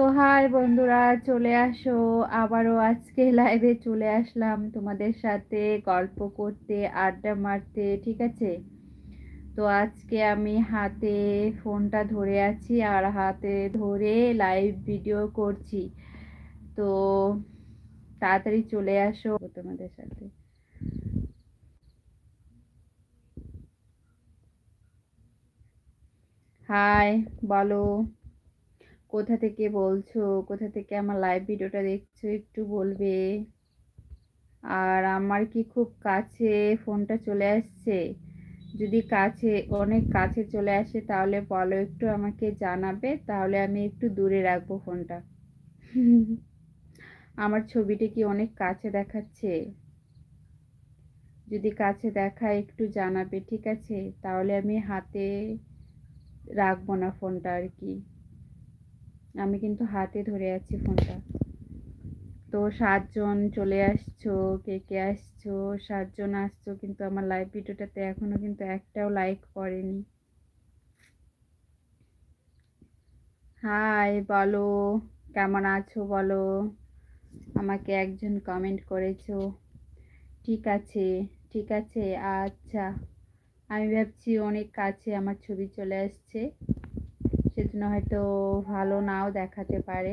তো হাই বন্ধুরা, চলে আসো। আবারও আজকে লাইভে চলে আসলাম তোমাদের সাথে গল্প করতে, আড্ডা মারতে, ঠিক আছে? তো আজকে আমি হাতে ফোনটা ধরে আছি আর হাতে ধরে লাইভ ভিডিও করছি। তো তাড়াতাড়ি চলে আসো তোমাদের সাথে। হাই, বলো। কোথা থেকে বলছো? কোথা থেকে আমার লাইভ ভিডিওটা দেখছ? একটু বলবে। আর আমার কি খুব কাছে ফোনটা চলে আসছে? যদি কাছে, অনেক কাছে চলে আসে, তাহলে বলো একটু আমাকে জানাবে। তাহলে আমি একটু দূরে রাখব ফোনটা। আমার ছবিটা কি অনেক কাছে দেখাচ্ছে? যদি কাছে দেখায়, একটু জানাবে, ঠিক আছে? তাহলে আমি হাতে রাখব না ফোনটা আর কি। আমি কিন্তু হাতে ধরে আছি ফোনটা। তো সাতজন চলে আসছো, কে কে আসছো, সাতজন আসছো, কিন্তু আমার লাইভ ভিডিওটাতে এখনও কিন্তু একটাও লাইক করেনি। হাই বলো, কেমন আছো বলো? আমাকে একজন কমেন্ট করেছ। ঠিক আছে ঠিক আছে আচ্ছা। আমি ভাবছি অনেক কাছে আমার ছবি চলে আসছে। সেজন্য হয়তো ভালো নাও দেখাতে পারে।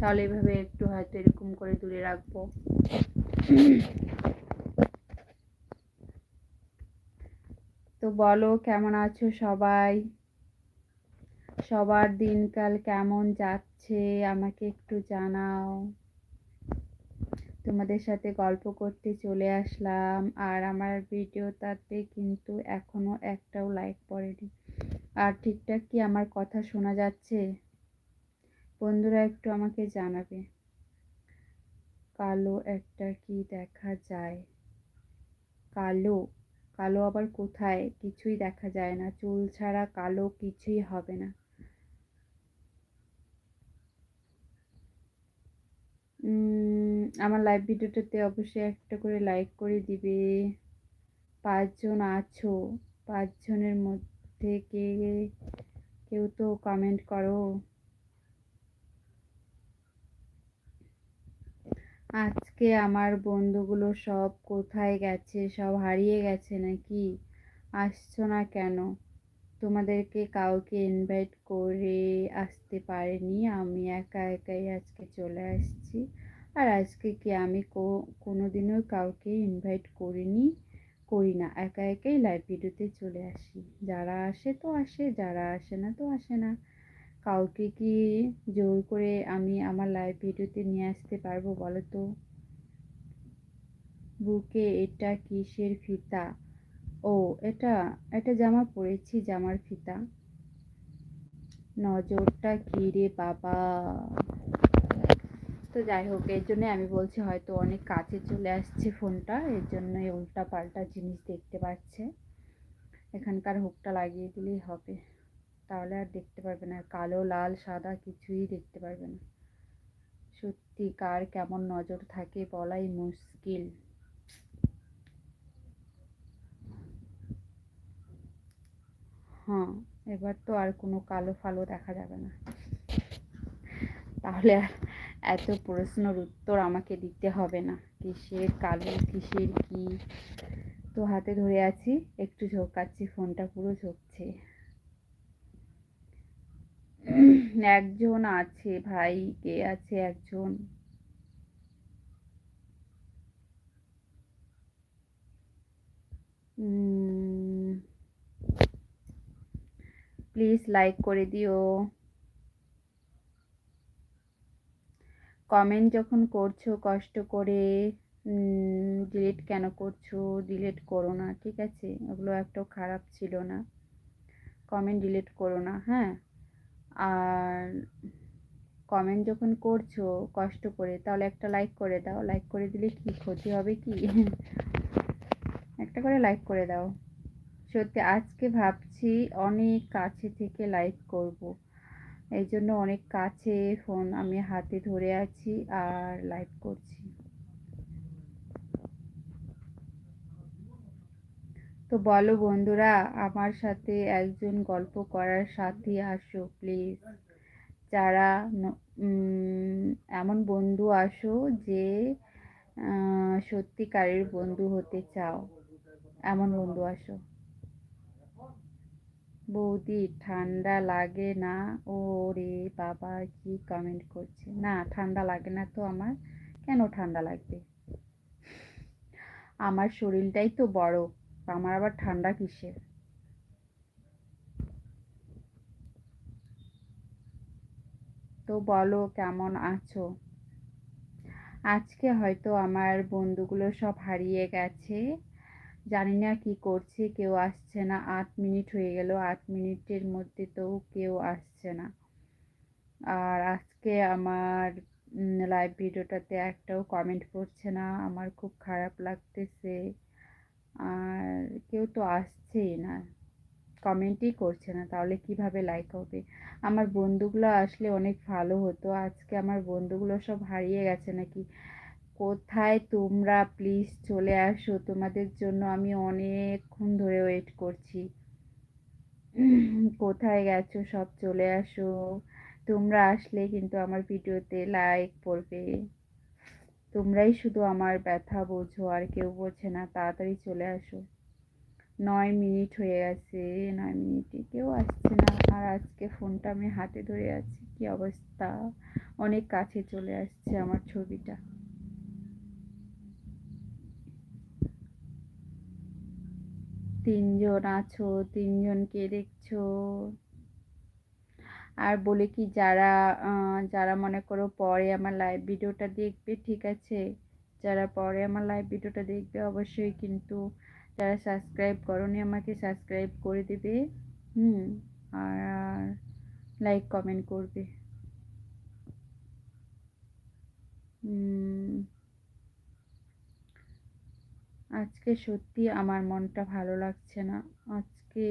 তাহলে এভাবে একটু হয়তো এরকম করে দূরে রাখব। তো বলো, কেমন আছো সবাই? সবার দিনকাল কেমন যাচ্ছে আমাকে একটু জানাও। তোমাদের সাথে গল্প করতে চলে আসলাম, আর আমার ভিডিওটাতে কিন্তু এখনও একটাও লাইক পড়েনি। আর ঠিকঠাক কি আমার কথা শোনা যাচ্ছে? বন্ধুরা একটু আমাকে জানাবে। কালো একটা কি দেখা যায়? কালো? কালো আবার কোথায়? কিছুই দেখা যায় না। চুল ছাড়া কালো কিছুই হবে না। আমার লাইভ ভিডিওটাতে অবশ্যই একটা করে লাইক করে দিবে। পাঁচজন আছো। পাঁচজনের মধ্যে কে কেউ তো কমেন্ট করো। আজকে আমার বন্ধুগুলো সব কোথায় গেছে, সব হারিয়ে গেছে নাকি? আসছো না কেন? তোমাদেরকে কাউকে ইনভাইট করে আসতে পারিনি, আমি একা একাই আজকে চলে আসছি। আর আজকে কি আমি কোনো দিনও কাউকে ইনভাইট করিনি? করি না, একা একাই লাইভ ভিডিওতে চলে আসি। যারা আসে তো আসে, যারা আসে না তো আসে না। কাউকে কি জোর করে আমি আমার লাইভ ভিডিওতে নিয়ে আসতে পারব বলো তো বুকে এটা কিসের ফিতা? ও, এটা এটা জামা পরেছি, জামার ফিতা। নজরটা কি রে বাবা? তো যাই হোক, এর জন্যে আমি বলছি হয়তো অনেক কাছে চলে আসছে ফোনটা, এর জন্য উল্টা পাল্টা জিনিস দেখতে পাচ্ছে। এখানকার হুকটা লাগিয়ে দিলেই হবে। তাহলে আর দেখতে পারবে না, কালো, লাল, সাদা কিছুই দেখতে পারবে না। সত্যি কার কেমন নজর থাকে বলাই মুশকিল। হ্যাঁ এবার তো আর কোনো কালো ফালো দেখা যাবে না। তাহলে আর এত প্রশ্নর উত্তর আমাকে দিতে হবে না। কিসের কালো, কিসের কি? তো হাতে ধরে আছি, একটু ঝোঁকাচ্ছি, ফোনটা পুরো ঝোঁকছে। একজন আছে ভাই, কে আছে একজন? প্লিজ লাইক করে দিও। কমেন্ট যখন করছ, কষ্ট করে ডিলিট কেন করছ ডিলিট করো না, ঠিক আছে? ওগুলো একটাও খারাপ ছিল না। কমেন্ট ডিলিট করো না হ্যাঁ? আর কমেন্ট যখন করছ, কষ্ট করে, তাহলে একটা লাইক করে দাও। লাইক করে দিলে কি ক্ষতি হবে কি? একটা করে লাইক করে দাও। সত্যি, আজকে ভাবছি অনেক কাছে থেকে লাইক করব। এই জন্য অনেক কাছে ফোন আমি হাতে ধরে আছি আর লাইভ করছি। তো বলো বন্ধুরা, আমার সাথে একজন গল্প করার সাথে আসো প্লিজ যারা এমন বন্ধু আসো যে সত্যিকারের বন্ধু হতে চাও, এমন বন্ধু আসো। বৌদি, ঠান্ডা লাগে না? ও রে বাবা, কি কমেন্ট করছে? না, ঠান্ডা লাগে না তো আমার। কেন ঠান্ডা লাগবে? আমার শরীরটাই তো বড়, আমার আবার ঠান্ডা কিসের? তো বলো, কেমন আছো? আজকে হয়তো আমার বন্ধুগুলো সব হারিয়ে গেছে। জানি না কি করছে, কেউ আসছে না। আট মিনিট হয়ে গেল, আট মিনিটের মধ্যে তো কেউ আসছে না। আর আজকে আমার লাইভ ভিডিওটাতে একটাও কমেন্ট করছে না। আমার খুব খারাপ লাগতেছে। আর কেউ তো আসছেই না। কমেন্টই করছে না। তাহলে কীভাবে লাইক হবে? আমার বন্ধুগুলো আসলে অনেক ভালো হতো। আজকে আমার বন্ধুগুলো সব হারিয়ে গেছে নাকি? কোথায় তোমরা? প্লিজ চলে আসো। তোমাদের জন্য আমি অনেকক্ষণ ধরে ওয়েট করছি। কোথায় গেছো? সব চলে আসো। তোমরা আসলে কিন্তু আমার ভিডিওতে লাইক পড়বে তোমরাই শুধু আমার ব্যথা বোঝো, আর কেউ বোঝে না। তাড়াতাড়ি চলে আসো। নয় মিনিট হয়ে গেছে। নয় মিনিটে কেউ আসছে না। আর আজকে ফোনটা আমি হাতে ধরে আছি। কি অবস্থা? অনেক কাছে চলে আসছে আমার ছবিটা। তিনজন আছো, তিনজনকে দেখছ। আর বলে কি যারা যারা মনে করো পরে আমার লাইভ ভিডিওটা দেখবে, ঠিক আছে? যারা পরে আমার লাইভ ভিডিওটা দেখবে, অবশ্যই কিন্তু যারা সাবস্ক্রাইব করনি আমাকে সাবস্ক্রাইব করে দেবে। হুম, আর লাইক কমেন্ট করবে। আজকে সত্যি আমার মনটা ভালো লাগছে না। আজকে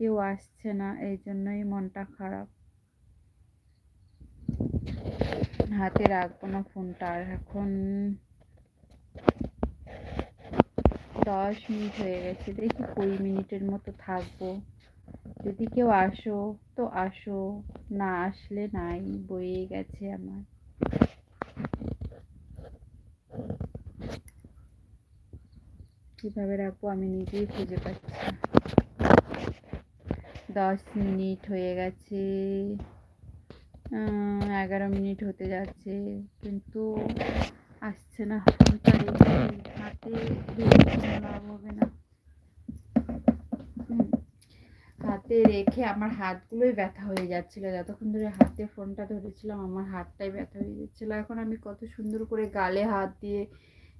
কেউ আসছে না এই জন্যই মনটা খারাপ। হাতে রাখব না ফোনটা, আর এখন দশ মিনিট হয়ে গেছে, দেখি কুড়ি মিনিটের মতো থাকব। যদি কেউ আসো, তো আসো, না আসলে নাই বয়ে গেছে আমার। কীভাবে রাখব আমি নিজেই খুঁজে পাচ্ছি দশ মিনিট হয়ে গেছে। এগারো মিনিট হতে যাচ্ছে, কিন্তু আসছে না। হাতে হবে না। হাতে রেখে আমার হাতগুলোই ব্যথা হয়ে যাচ্ছিল। যতক্ষণ ধরে হাতে ফোনটা ধরেছিলাম, আমার হাতটাই ব্যথা হয়ে যাচ্ছিল। এখন আমি কত সুন্দর করে গালে হাত দিয়ে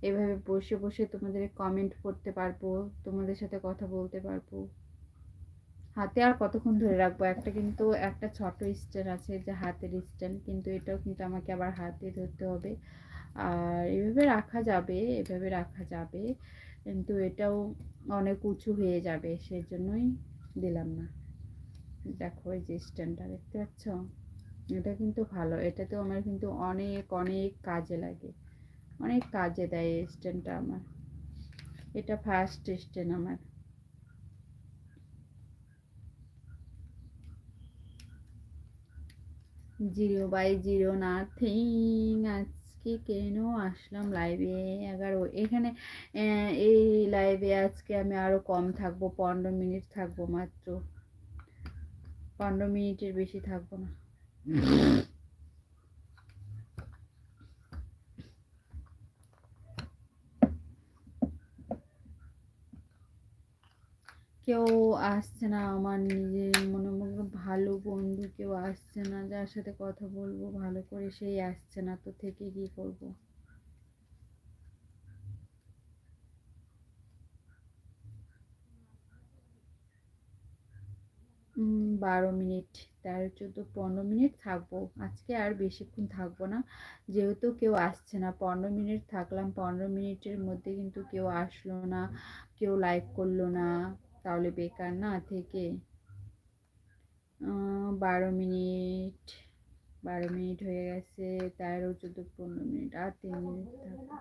এভাবে বসে বসে তোমাদের কমেন্ট করতে পারব, তোমাদের সাথে কথা বলতে পারব। হাতে আর কতক্ষণ ধরে রাখব? একটা কিন্তু একটা ছোট স্ট্যান্ড আছে যে হাতের স্ট্যান্ড কিন্তু এটাও কিন্তু আমাকে আবার হাতে ধরতে হবে। আর এভাবে রাখা যাবে, এভাবে রাখা যাবে, কিন্তু এটাও অনেক উঁচু হয়ে যাবে, সেজন্যই দিলাম না। দেখো এই যে স্ট্যান্ডটা দেখতে পাচ্ছ? এটা কিন্তু ভালো, এটাতেও আমার কিন্তু অনেক অনেক কাজে লাগে। অনেক কাজে দেয় এই স্ট্যান্ডটা আমার। এটা ফার্স্ট স্ট্যান্ড আমার। জিরো বাই জিরো নাথিং আজকে কেন আসলাম লাইভে এগারো, এখানে এই লাইভে আজকে আমি আরও কম থাকব, পনেরো মিনিট থাকব মাত্র। পনেরো মিনিটের বেশি থাকব না। কেউ আসছে না, আমার নিজের মনে মনে ভালো বন্ধু কেউ আসছে না, যার সাথে কথা বলব, ভালো করে সেই আসছে না, তো থেকে কি করব? বারো মিনিট, তেরো, চোদ্দ, পনেরো মিনিট থাকব। আজকে আর বেশিক্ষণ থাকব না, যেহেতু কেউ আসছে না, পনেরো মিনিট থাকলাম, পনেরো মিনিটের মধ্যে কিন্তু কেউ আসলো না, কেউ লাইক করল না। তাহলে বেকার না থেকে বারো মিনিট বারো মিনিট হয়ে গেছে, তেরো, চোদ্দ, পনেরো মিনিট, আর তিন মিনিট থাকবে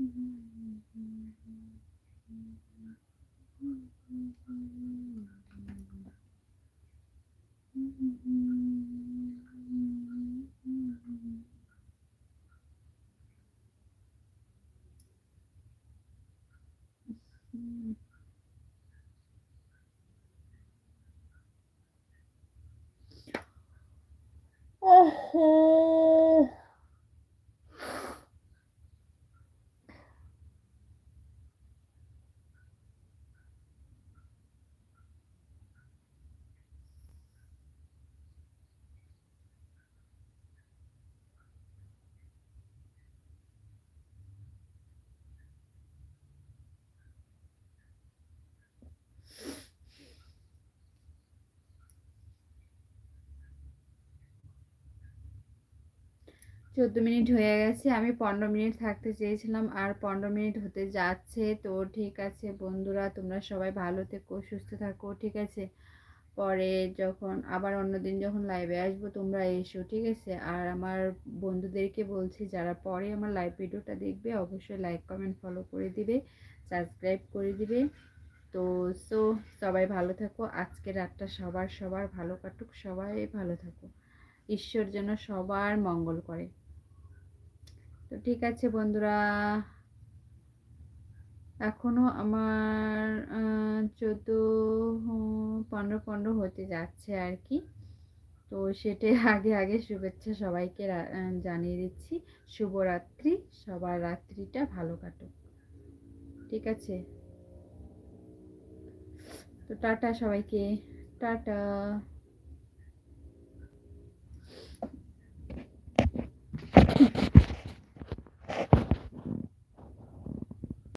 Mm-hmm. চোদ্দ মিনিট হয়ে গেছে, আমি পনেরো মিনিট থাকতে চেয়েছিলাম আর পনেরো মিনিট হতে যাচ্ছে। তো ঠিক আছে বন্ধুরা, তোমরা সবাই ভালো থেকো, সুস্থ থাকো, ঠিক আছে? পরে যখন, আবার অন্যদিন যখন লাইভে আসব, তোমরা এসো, ঠিক আছে? আর আমার বন্ধুদেরকে বলছি, যারা পরে আমার লাইভ ভিডিওটা দেখবে, অবশ্যই লাইক কমেন্ট ফলো করে দিবে সাবস্ক্রাইব করে দিবে। তো সো সবাই ভালো থাকো আজকে রাতটা সবার সবার ভালো কাটুক, সবাই ভালো থাকো। ঈশ্বর যেন সবার মঙ্গল করে। তো ঠিক আছে বন্ধুরা। এখনও আমার চোদ্দ পনেরো পনেরো হতে যাচ্ছে আর কি। তো সেটাই আগে আগে শুভেচ্ছা সবাইকে জানিয়ে দিচ্ছি। শুভরাত্রি, সবার রাত্রিটা ভালো কাটুক। ঠিক আছে? তো টাটা সবাইকে। টাটা।